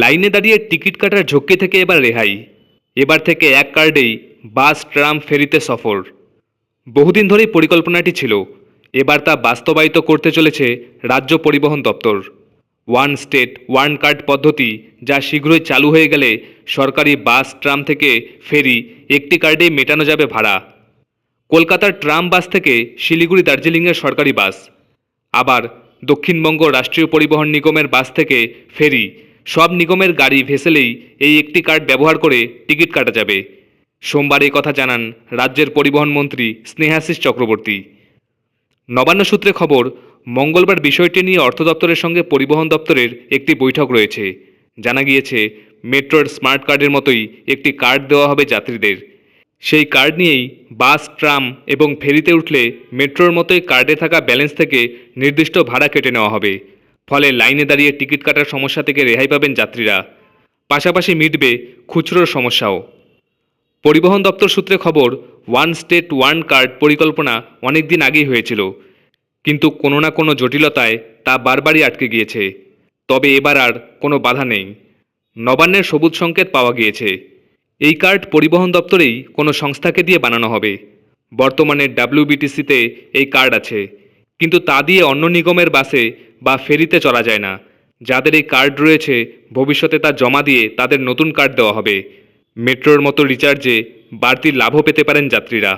লাইনে দাঁড়িয়ে টিকিট কাটার ঝক্কি থেকে এবার রেহাই। এবার থেকে এক কার্ডেই বাস, ট্রাম ফেরিতে সফর। বহুদিন ধরেই পরিকল্পনাটি ছিল। এবার তা বাস্তবায়িত করতে চলেছে রাজ্য পরিবহন দপ্তর। ওয়ান স্টেট, ওয়ান কার্ড পদ্ধতি যা শীঘ্রই চালু হয়ে গেলে সরকারি বাস, ট্রাম থেকে ফেরি একটি কার্ডেই মেটানো যাবে ভাড়া। কলকাতার ট্রাম বাস থেকে শিলিগুড়ি দার্জিলিংয়ের সরকারি বাস। আবার দক্ষিণবঙ্গ রাষ্ট্রীয় পরিবহন নিগমের বাস থেকে ফেরি সব নিগমের গাড়ি ভেসেলেই এই একটি কার্ড ব্যবহার করে টিকিট কাটা যাবে। সোমবার এই কথা জানান রাজ্যের পরিবহন মন্ত্রী স্নেহাশিস চক্রবর্তী। নবান্ন সূত্রে খবর, মঙ্গলবার বিষয়টি নিয়ে অর্থ দপ্তরের সঙ্গে পরিবহন দপ্তরের একটি বৈঠক রয়েছে। জানা গিয়েছে, মেট্রোর স্মার্ট কার্ডের মতোই একটি কার্ড দেওয়া হবে যাত্রীদের। সেই কার্ড নিয়েই বাস, ট্রাম এবং ফেরিতে উঠলে মেট্রোর মতোই কার্ডে থাকা ব্যালেন্স থেকে নির্দিষ্ট ভাড়া কেটে নেওয়া হবে। ফলে লাইনে দাঁড়িয়ে টিকিট কাটার সমস্যা থেকে রেহাই পাবেন যাত্রীরা। পাশাপাশি মিটবে খুচরোর সমস্যাও। পরিবহন দপ্তর সূত্রে খবর, ওয়ান স্টেট, ওয়ান কার্ড পরিকল্পনা অনেক দিন আগেই হয়েছিল। কিন্তু কোনো না কোনো জটিলতায় তা বারবারই আটকে গিয়েছে। তবে এবার আর কোনো বাধা নেই। নবান্নের সবুজ সংকেত পাওয়া গিয়েছে। এই কার্ড পরিবহন দপ্তরেই কোনো সংস্থাকে দিয়ে বানানো হবে। বর্তমানে ডাব্লিউবিটিসিতে এই কার্ড আছে। কিন্তু তা দিয়ে অন্য নিগমের বাসে বা ফেরিতে চলা যায় না। যাদের এই কার্ড রয়েছে, ভবিষ্যতে তা জমা দিয়ে তাদের নতুন কার্ড দেওয়া হবে। মেট্রোর মতো রিচার্জে বাড়তি লাভও পেতে পারেন যাত্রীরা।